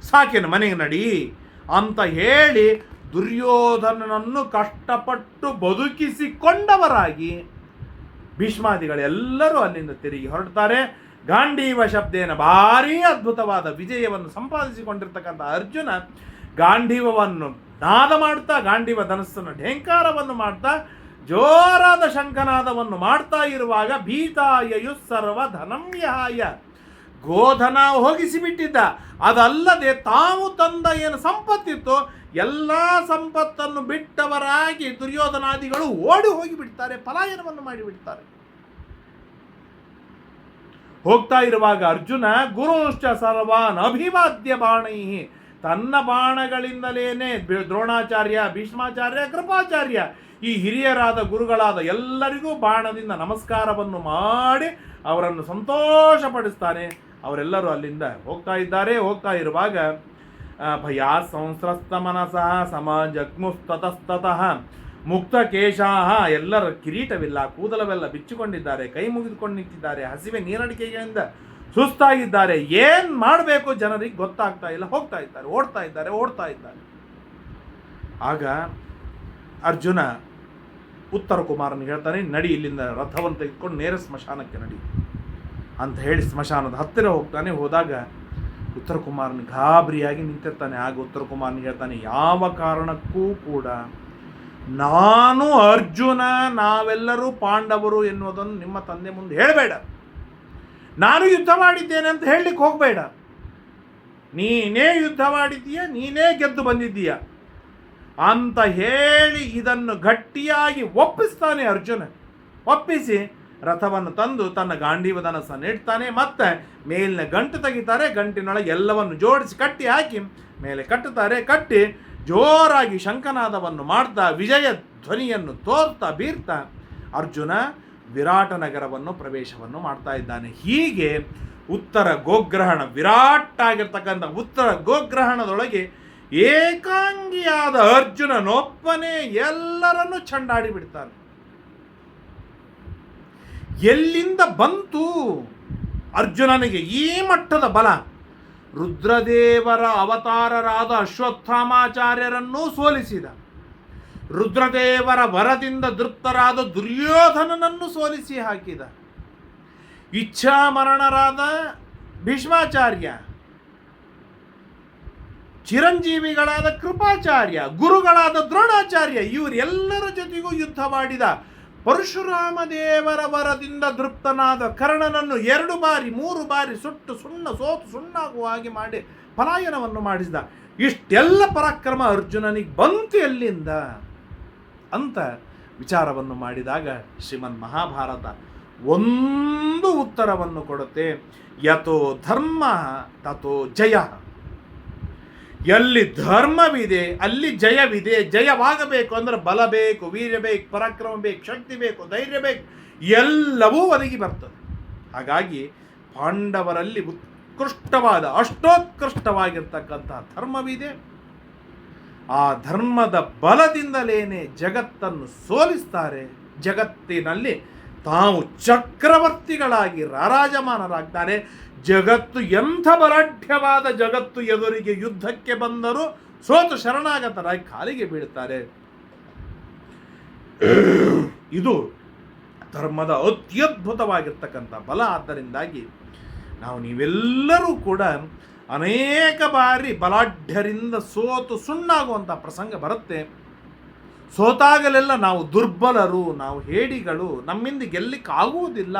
ಸಾಕೇನು, ಮನೆಗೆ ನಡಿ ಅಂತ ಹೇಳಿ ದುರ್ಯೋಧನನನ್ನು ಕಷ್ಟಪಟ್ಟು ಬದುಕಿಸಿಕೊಂಡವರಾಗಿ ಭೀಷ್ಮಾದಿಗಳೆಲ್ಲರೂ ಅಲ್ಲಿಂದ ತಿರುಗಿ ಹೊರಡ್ತಾರೆ. ಗಾಂಡೀವ ಶಬ್ದೇನ ಭಾರೀ ಅದ್ಭುತವಾದ ವಿಜಯವನ್ನು ಸಂಪಾದಿಸಿಕೊಂಡಿರ್ತಕ್ಕಂಥ ಅರ್ಜುನ ಗಾಂಡೀವವನ್ನು ನಾದ ಮಾಡ್ತಾ, ಗಾಂಡೀವ ಧನಸ್ಸನ್ನು ಢೇಂಕಾರವನ್ನು ಮಾಡ್ತಾ ಜೋರಾದ ಶಂಖನಾದವನ್ನು ಮಾಡ್ತಾ ಇರುವಾಗ ಭೀತಾಯಯು ಸರ್ವ ಧನಂ ವಿಹಾಯ ಗೋಧನ ಹೋಗಿಸಿಬಿಟ್ಟಿದ್ದ. ಅದಲ್ಲದೆ ತಾವು ತಂದ ಏನು ಸಂಪತ್ತಿತ್ತು, ಎಲ್ಲ ಸಂಪತ್ತನ್ನು ಬಿಟ್ಟವರಾಗಿ ದುರ್ಯೋಧನಾದಿಗಳು ಓಡಿ ಹೋಗಿ ಬಿಡ್ತಾರೆ ಪಲಾಯನವನ್ನು ಮಾಡಿಬಿಡ್ತಾರೆ. ಹೋಗ್ತಾ ಇರುವಾಗ ಅರ್ಜುನ, ಗುರುಶ್ಚ ಸರ್ವಾನ್ ಅಭಿವಾದ್ಯ ಬಾಣೈ ತನ್ನ ಬಾಣಗಳಿಂದಲೇನೆ ದ್ರೋಣಾಚಾರ್ಯ, ಭೀಷ್ಮಾಚಾರ್ಯ, ಕೃಪಾಚಾರ್ಯ ಈ ಹಿರಿಯರಾದ ಗುರುಗಳಾದ ಎಲ್ಲರಿಗೂ ಬಾಣದಿಂದ ನಮಸ್ಕಾರವನ್ನು ಮಾಡಿ ಅವರನ್ನು ಸಂತೋಷಪಡಿಸ್ತಾನೆ. ಅವರೆಲ್ಲರೂ ಅಲ್ಲಿಂದ ಹೋಗ್ತಾ ಇದ್ದಾರೆ. ಹೋಗ್ತಾ ಇರುವಾಗ ಭಯ ಸಂಸ್ರಸ್ತ ಮನಸಃ ಸಮಾಜಗ್ಮುಸ್ತತಸ್ತತಃ ಮುಕ್ತ ಕೇಶಾಹ, ಎಲ್ಲರ ಕಿರೀಟವಿಲ್ಲ, ಕೂದಲವೆಲ್ಲ ಬಿಚ್ಚಿಕೊಂಡಿದ್ದಾರೆ, ಕೈ ಮುಗಿದುಕೊಂಡು ನಿಂತಿದ್ದಾರೆ, ಹಸಿವೆ ನೀರಡಿಕೆಯಿಂದ ಸುಸ್ತಾಗಿದ್ದಾರೆ. ಏನ್ ಮಾಡಬೇಕು ಜನರಿಗೆ ಗೊತ್ತಾಗ್ತಾ ಇಲ್ಲ. ಹೋಗ್ತಾ ಇದ್ದಾರೆ, ಓಡ್ತಾ ಇದ್ದಾರೆ ಓಡ್ತಾ ಇದ್ದಾರೆ. ಆಗ ಅರ್ಜುನ ಉತ್ತರ ಕುಮಾರನಿಗೆ ಹೇಳ್ತಾನೆ, ನಡಿ, ಇಲ್ಲಿಂದ ರಥವನ್ನು ತೆಗೆದುಕೊಂಡು ನೇರ ಸ್ಮಶಾನಕ್ಕೆ ನಡಿ ಅಂತ ಹೇಳಿ ಸ್ಮಶಾನದ ಹತ್ತಿರ ಹೋಗ್ತಾನೆ. ಹೋದಾಗ ಉತ್ತರ ಕುಮಾರನ ಗಾಬರಿಯಾಗಿ ನಿಂತಿರ್ತಾನೆ. ಆಗ ಉತ್ತರ ಕುಮಾರನಿಗೆ ಹೇಳ್ತಾನೆ, ಯಾವ ಕಾರಣಕ್ಕೂ ಕೂಡ ನಾನು ಅರ್ಜುನ, ನಾವೆಲ್ಲರೂ ಪಾಂಡವರು ಎನ್ನುವುದನ್ನು ನಿಮ್ಮ ತಂದೆ ಮುಂದೆ ಹೇಳಬೇಡ. ನಾನು ಯುದ್ಧ ಮಾಡಿದ್ದೇನೆ ಅಂತ ಹೇಳಲಿಕ್ಕೆ ಹೋಗಬೇಡ. ನೀನೇ ಯುದ್ಧ ಮಾಡಿದ್ದೀಯ? ನೀನೇ ಗೆದ್ದು ಬಂದಿದ್ದೀಯ? ಅಂತ ಹೇಳಿ ಇದನ್ನು ಗಟ್ಟಿಯಾಗಿ ಒಪ್ಪಿಸ್ತಾನೆ ಅರ್ಜುನ. ಒಪ್ಪಿಸಿ ರಥವನ್ನು ತಂದು ತನ್ನ ಗಾಂಡೀವದನ ಸಹ ನೀಡ್ತಾನೆ, ಮತ್ತೆ ಮೇಲಿನ ಗಂಟು ತೆಗಿತಾರೆ, ಗಂಟಿನೊಳಗೆ ಎಲ್ಲವನ್ನು ಜೋಡಿಸಿ ಕಟ್ಟಿ ಹಾಕಿ ಮೇಲೆ ಕಟ್ಟುತ್ತಾರೆ, ಕಟ್ಟಿ ಜೋರಾಗಿ ಶಂಕನಾದವನ್ನು ಮಾಡ್ತಾ ವಿಜಯ ಧ್ವನಿಯನ್ನು ತೋರ್ತಾ ಬೀರ್ತಾ ಅರ್ಜುನ ವಿರಾಟ ನಗರವನ್ನು ಪ್ರವೇಶವನ್ನು ಮಾಡ್ತಾ ಇದ್ದಾನೆ. ಹೀಗೆ ಉತ್ತರ ಗೋಗ್ರಹಣ ವಿರಾಟ್ ಆಗಿರ್ತಕ್ಕಂಥ ಉತ್ತರ ಗೋಗ್ರಹಣದೊಳಗೆ ಏಕಾಂಗಿಯಾದ ಅರ್ಜುನನೊಬ್ಬನೇ ಎಲ್ಲರನ್ನು ಚಂಡಾಡಿ ಬಿಡ್ತಾನೆ. ಎಲ್ಲಿಂದ ಬಂತು? ಅರ್ಜುನನಿಗೆ ಈ ಮಟ್ಟದ ಬಲ. ರುದ್ರದೇವರ ಅವತಾರರಾದ ಅಶ್ವತ್ಥಾಮಾಚಾರ್ಯರನ್ನೂ ಸೋಲಿಸಿದ. ರುದ್ರದೇವರ ವರದಿಂದ ದೃಪ್ತರಾದ ದುರ್ಯೋಧನನನ್ನು ಸೋಲಿಸಿ ಹಾಕಿದ. ಇಚ್ಛಾಮರಣರಾದ ಭೀಷ್ಮಾಚಾರ್ಯ. ಚಿರಂಜೀವಿಗಳಾದ ಕೃಪಾಚಾರ್ಯ, ಗುರುಗಳಾದ ದ್ರೋಣಾಚಾರ್ಯ, ಇವರೆಲ್ಲರ ಜೊತೆಗೂ ಯುದ್ಧ ಮಾಡಿದ ಪರಶುರಾಮ ದೇವರ ವರದಿಂದ ದೃಪ್ತನಾದ ಕರ್ಣನನ್ನು ಎರಡು ಬಾರಿ, ಮೂರು ಬಾರಿ ಸುಟ್ಟು ಸುಣ್ಣ ಸೋತು ಸುಣ್ಣಾಗುವ ಹಾಗೆ ಮಾಡಿ ಪಲಾಯನವನ್ನು ಮಾಡಿಸಿದ. ಇಷ್ಟೆಲ್ಲ ಪರಾಕ್ರಮ ಅರ್ಜುನನಿಗೆ ಬಂತು ಎಲ್ಲಿಂದ? ಅಂತ ವಿಚಾರವನ್ನು ಮಾಡಿದಾಗ ಶ್ರೀಮನ್ ಮಹಾಭಾರತ ಒಂದು ಉತ್ತರವನ್ನು ಕೊಡುತ್ತೆ. ಯಥೋ ಧರ್ಮ, ತಥೋ ಜಯ. ಎಲ್ಲಿ ಧರ್ಮವಿದೆ, ಅಲ್ಲಿ ಜಯವಿದೆ, ಜಯವಾಗಬೇಕು ಅಂದ್ರೆ ಬಲ ಬೇಕು, ವೀರ್ಯ ಬೇಕು, ಪರಾಕ್ರಮ ಬೇಕು, ಶಕ್ತಿ ಬೇಕು, ಧೈರ್ಯ ಬೇಕು, ಎಲ್ಲವೂ ಒದಗಿ ಬರ್ತದೆ. ಹಾಗಾಗಿ ಪಾಂಡವರಲ್ಲಿ ಉತ್ಕೃಷ್ಟವಾದ, ಅಷ್ಟೋತ್ಕೃಷ್ಟವಾಗಿರ್ತಕ್ಕಂತಹ ಧರ್ಮವಿದೆ. ಆ ಧರ್ಮದ ಬಲದಿಂದಲೇನೆ ಜಗತ್ತನ್ನು ಸೋಲಿಸ್ತಾರೆ. ಜಗತ್ತಿನಲ್ಲಿ ತಾವು ಚಕ್ರವರ್ತಿಗಳಾಗಿ ರಾರಾಜಮಾನರಾಗ್ತಾರೆ. ಜಗತ್ತು ಎಂಥ ಬಲಾಢ್ಯವಾದ ಜಗತ್ತು ಎದುರಿಗೆ ಯುದ್ಧಕ್ಕೆ ಬಂದರೂ ಸೋತು ಶರಣಾಗತರಾಗಿ ಕಾಲಿಗೆ ಬೀಳ್ತಾರೆ ಇದು ಧರ್ಮದ ಅತ್ಯದ್ಭುತವಾಗಿರ್ತಕ್ಕಂಥ ಬಲ. ಆದ್ದರಿಂದಾಗಿ ನಾವು ನೀವೆಲ್ಲರೂ ಕೂಡ ಅನೇಕ ಬಾರಿ ಬಲಾಢ್ಯರಿಂದ ಸೋತು ಸುಣ್ಣಾಗುವಂಥ ಪ್ರಸಂಗ ಬರುತ್ತೆ. ಸೋತಾಗಲೆಲ್ಲ ನಾವು ದುರ್ಬಲರು, ನಾವು ಹೇಡಿಗಳು, ನಮ್ಮಿಂದ ಗೆಲ್ಲಿಕ್ಕಾಗುವುದಿಲ್ಲ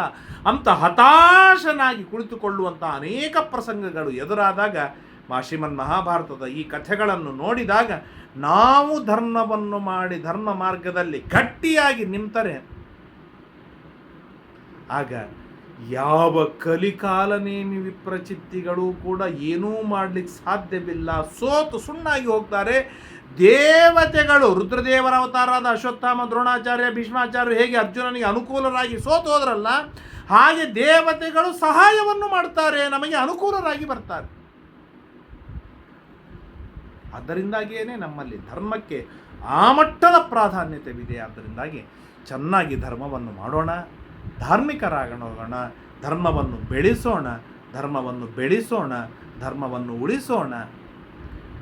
ಅಂತ ಹತಾಶನಾಗಿ ಕುಳಿತುಕೊಳ್ಳುವಂಥ ಅನೇಕ ಪ್ರಸಂಗಗಳು ಎದುರಾದಾಗ ಮಾ ಶ್ರೀಮನ್ ಮಹಾಭಾರತದ ಈ ಕಥೆಗಳನ್ನು ನೋಡಿದಾಗ ನಾವು ಧರ್ಮವನ್ನು ಮಾಡಿ ಧರ್ಮ ಮಾರ್ಗದಲ್ಲಿ ಗಟ್ಟಿಯಾಗಿ ನಿಂತರೆ, ಆಗ ಯಾವ ಕಲಿಕಾಲನೇಮಿ ವಿಪ್ರಚಿತ್ತಿಗಳು ಕೂಡ ಏನೂ ಮಾಡ್ಲಿಕ್ಕೆ ಸಾಧ್ಯವಿಲ್ಲ. ಸೋತು ಸುಣ್ಣಾಗಿ ಹೋಗ್ತಾರೆ. ದೇವತೆಗಳು, ರುದ್ರದೇವರ ಅವತಾರಾದ ಅಶ್ವತ್ಥಾಮ, ದ್ರೋಣಾಚಾರ್ಯ ಭೀಷ್ಮಾಚಾರ್ಯ ಹೇಗೆ ಅರ್ಜುನನಿಗೆ ಅನುಕೂಲರಾಗಿ ಸೋತು ಹೋದ್ರಲ್ಲ ಹಾಗೆ ದೇವತೆಗಳು ಸಹಾಯವನ್ನು ಮಾಡ್ತಾರೆ, ನಮಗೆ ಅನುಕೂಲರಾಗಿ ಬರ್ತಾರೆ. ಅದರಿಂದಾಗಿಯೇ ನಮ್ಮಲ್ಲಿ ಧರ್ಮಕ್ಕೆ ಆ ಮಟ್ಟದ ಪ್ರಾಧಾನ್ಯತೆವಿದೆ. ಆದ್ದರಿಂದಾಗಿ ಚೆನ್ನಾಗಿ ಧರ್ಮವನ್ನು ಮಾಡೋಣ. ಧಾರ್ಮಿಕರಾಗೋಣ, ಧರ್ಮವನ್ನು ಬೆಳೆಸೋಣ ಧರ್ಮವನ್ನು ಬೆಳೆಸೋಣ, ಧರ್ಮವನ್ನು ಉಳಿಸೋಣ.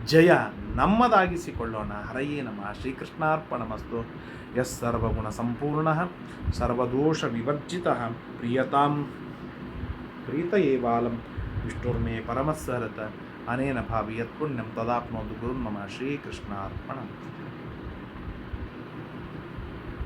ಜಯ ನಮ್ಮದಾಗಿಸಿಕೊಳ್ಳೋಣ. ಹರಯೇ ನಮಃ. ಶ್ರೀಕೃಷ್ಣಾರ್ಪಣಮಸ್ತು. ಎಸ್ ಸರ್ವಗುಣ ಸಂಪೂರ್ಣ, ಸರ್ವದೋಷ ವಿವರ್ಜಿತ. ಪ್ರಿಯತಾಂ, ಪ್ರೀತಯೇವಾಲಂ, ವಿಷ್ಣುರ್ಮೇ ಪರಮಸ್ಸರತ. ಅನೇನ ಭಾವಿ ಯತ್ಪುಣ್ಯಂ ತದಾಪ್ನೋದು ಗುರುರ್ಮಮ. ಶ್ರೀಕೃಷ್ಣಾರ್ಪಣ